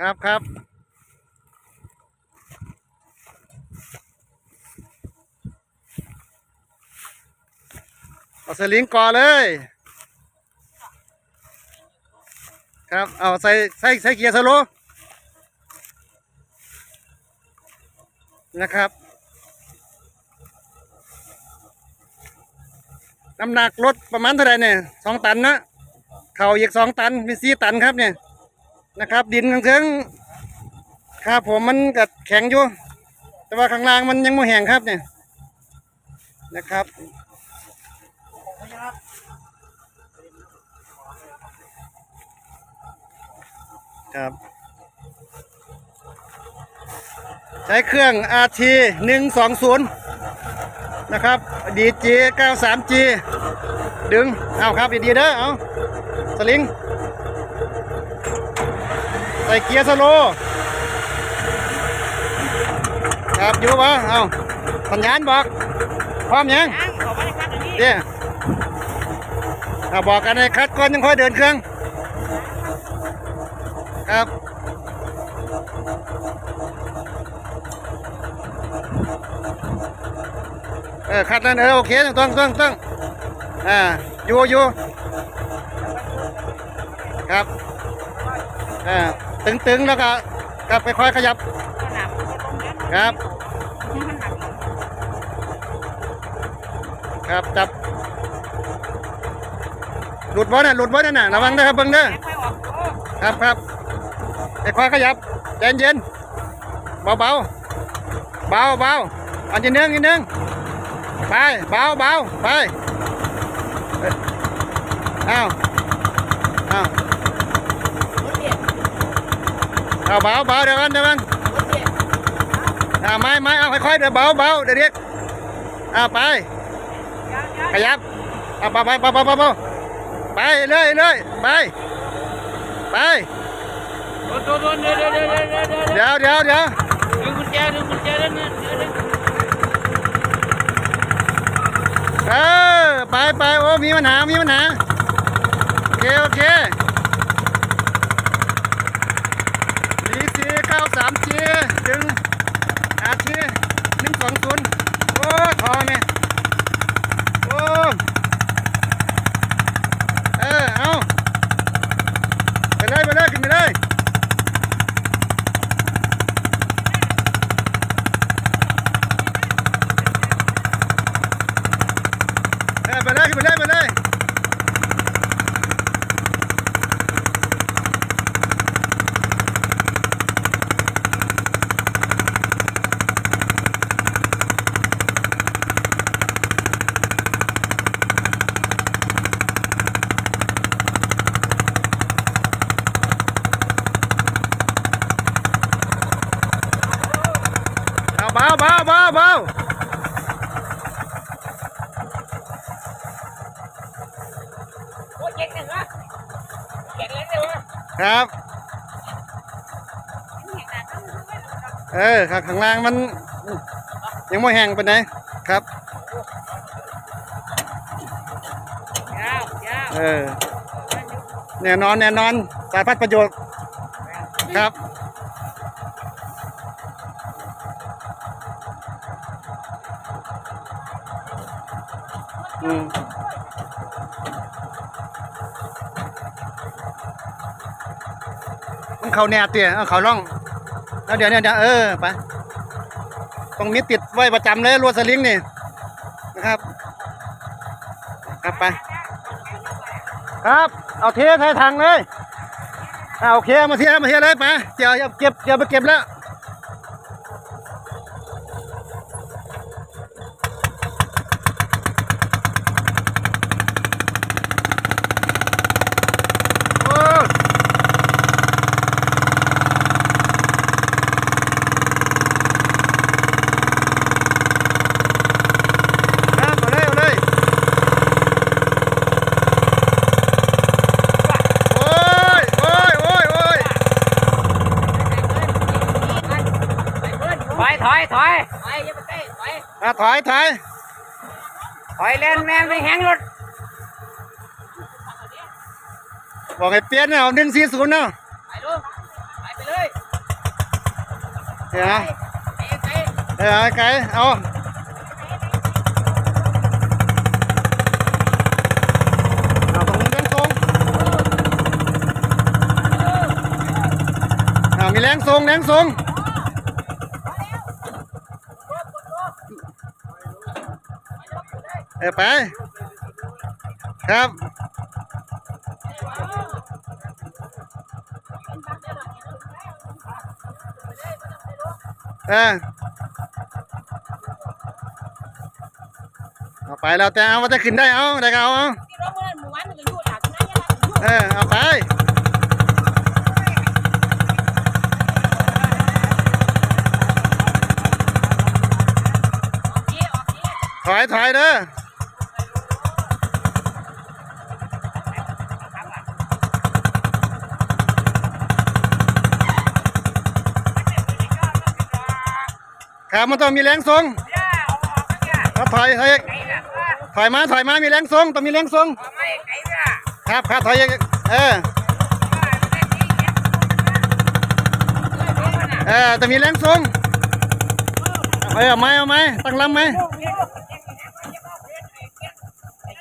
ครับครับเอาสลิงก่อเลย ครับ เอาใส่ใส่ใส่เกียร์สโลว์นะครับ น้ำหนักรถประมาณเท่าไหร่เนี่ยสองตันนะ เข่าอีกสองตัน มีสี่ตันครับเนี่ย นะครับ ดินทั้งๆครับผมมันกัดแข็งอยู่ แต่ว่าข้างล่างมันยังไม่แห้งครับเนี่ยนะครับครับ ใช้เครื่อง RT 120 นะครับ DG 93G ดึง เอาครับดีๆเด้อเอาสลิง ส่เกียร์สโลว์ครับอยู่ปะเอาสัญญาณบอกพร้อมยังยังขอไม่ได้คัดอันนี้เดี๋ยวถ้าบอกกันให้คัดก่อนยังค่อยเดินเครื่อง ครับเออคัดแล้วเออโอเคต้องต้องต้องอ่าอยู่อยู่ครับอ่า ตึงๆแล้วก็กลับไปค่อยขยับครับ ครับจับหลุดบ่น่ะหลุดบ่น่ะน่ะระวังนะครับเบิ่งเด้อครับครับไอ้ควายขยับใจเย็นเบาเบาเบาเบาอันจะเนื่องนิดนึงไปเบาเบาไปเอ้ยอ้าวอ้าว รถเบียด เอาเบาเบาเดี๋ยวกันเดี๋ยวกันอ่าไม้ไม้เอาค่อยๆเดี๋ยวเบาเบาเดี๋ยวเรียกอ่าไปขยับเอาไปไปไปไปไปไปไปเลยเลยไปไปโดนโดนเดี๋ยวเดี๋ยวเดี๋ยวเดี๋ยวเดี๋ยวดึงกุญแจดึงกุญแจเดี๋ยวเดี๋ยวเดี๋ยวเออไปไปโอ้มีปัญหามีปัญหาโอเคโอเคดีซีเก้าสามจีดึงอาทีหนึ่งสองศูนย์โอ้ทอเนี่ยโอ้เออเอาไปเลยไปเลยขึ้นไปเลยเออไปเลยขึ้นไปเลยไปเลย เอาเบาเบาเบาเบา โอ้ยเก่งจังวะเก่งเลยเนี่ยวะ ครับเก่งหนักต้องรู้ไว้หรอกเออข้างข้างล่างมัน ยังไม่แห้งไปไหนใดครับยาวยาวเออแน่นอนแน่นอนสายพัดประโยชน์ครับ มมันเขาแนบเตี้ยเอาเขาล่องเอาเดี๋ยวเดี๋ยวเดี๋ยวเออไปตรงนี้ติดไว้ประจำเลยลวดสลิงนี่นะครับครับไป ครับ เอาเทใส่ถังเลยเอาโอเคเอามาเทมาเทเลยไปเดี๋ยวอย่าเก็บอย่าไปเก็บแล้ว อยถอยถอยถอยอย่าไปใกล้ถอยอะถอยถอยถอยแลนแมนไปแหงรถบอกให้เปลี่ยนเอาหนึ่งสี่ศูนย์เนาะไปลูกไปไปเลยเดี๋ยวนะไอ้ไอ้เดี๋ยวไกลเอาเอาตรงนี้แรงทรงอ่ามีแรงทรงแรงทรง เออไป ครับ เออเอาไปแล้วแต่เอาว่าจะขึ้นได้เอาได้ก็เอาเอาที่ร้องเมื่อหมู่วันมันก็อยู่หลังนั้นยังอยู่เออเอาไปนี่ออกนี่ถอยถอยเด้อ ครับมันต้องมีแรงทรงย่าเอาออกเนี่ยเอาถอยถอยอีกไก่ละว่าถอยมาถอยมามีแรงทรงต้องมีแรงทรงเอาไม่ไก่ละครับครับถอยอีกเออว่าไม่ได้ที่เก็บเลยมันน่ะเออต้องมีแรงทรงเอาเอาไหมเอาไหมตั้งลำไหม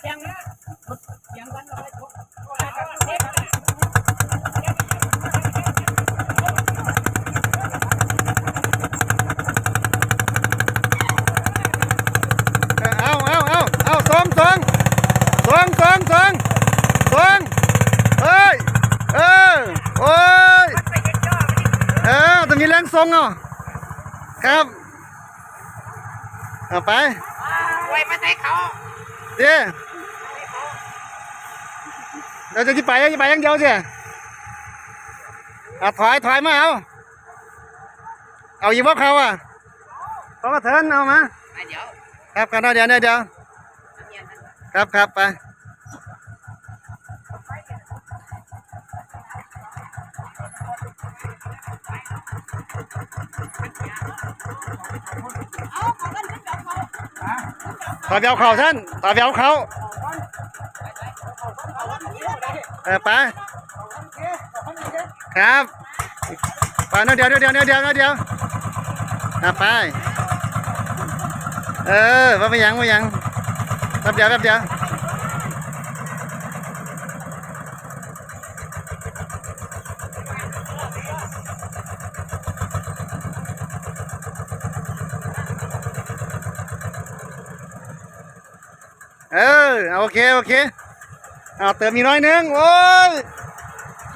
ยังนะยังวันเราไปทุก เออเอาเอาเอาเอาทรงทรงทรงทรงทรงทรงเฮ้ยเออโอ้ย ไปเย็นจ่อไปดิ เออต้องมีแรง ทรงเนาะครับเอาไปไว้มาใส่เขาเดี๋ยวเราจะที่ไปจะไปอยังเดียวสิอะถอยถอยมาเอาเอาอีกว่าเขาอะเขามาเถินเอามาเดี๋ยวครับกันเอาเดี๋ยวเดี๋ยวเดี๋ยวครับครับไป เอาของกันขึ้นกับเขาต่อเบียวเขาท่านต่อเบียวเขาเออไปครับไปเดี๋ยวเดี๋ยวเดี๋ยวเดี๋ยวเดี๋ยวเดี๋ยวอะไปเออว่าไปยังว่ยังแป๊บเดียวแป๊บเดียว เออเอาโอเคโอเคเอาเติมอีกน้อยหนึงโอ้ย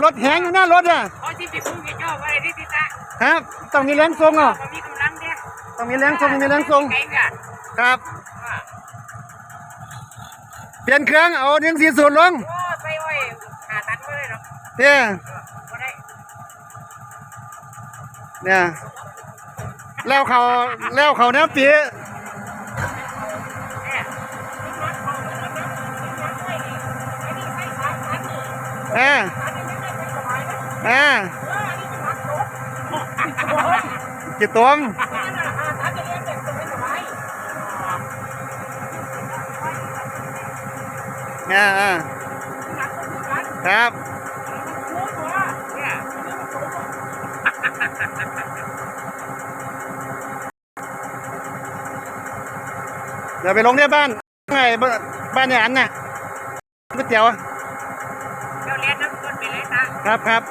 รถแหงอยู่หน้ารถอะเขาที่ติดพุ่งจ่อไว้ที่ติดตาครับต้องมีแรงทรงอะเขามีกำลังเนี่ยต้องมีแรงทรงมีแรงทรงไก่ละครับเปลี่ยนเครื่องเอาหนึ่งสี่ศูนย์ลงโอ้ไปโอ้ยหาตัดไว้เลยหรอกเนี่ยก็ได้เนี่ยแล้วเขาแล้วเขาเนี้ยปี ออจิตตวมเอ่าอ่าครับเดี๋ยวไปลงที่บ้านไงบ้านบ้านเนี่ยอันน่ะก๋วยเตี๋ยวอะเดี๋ยวเรียนน้ำต้นไปเลยตาครับครับ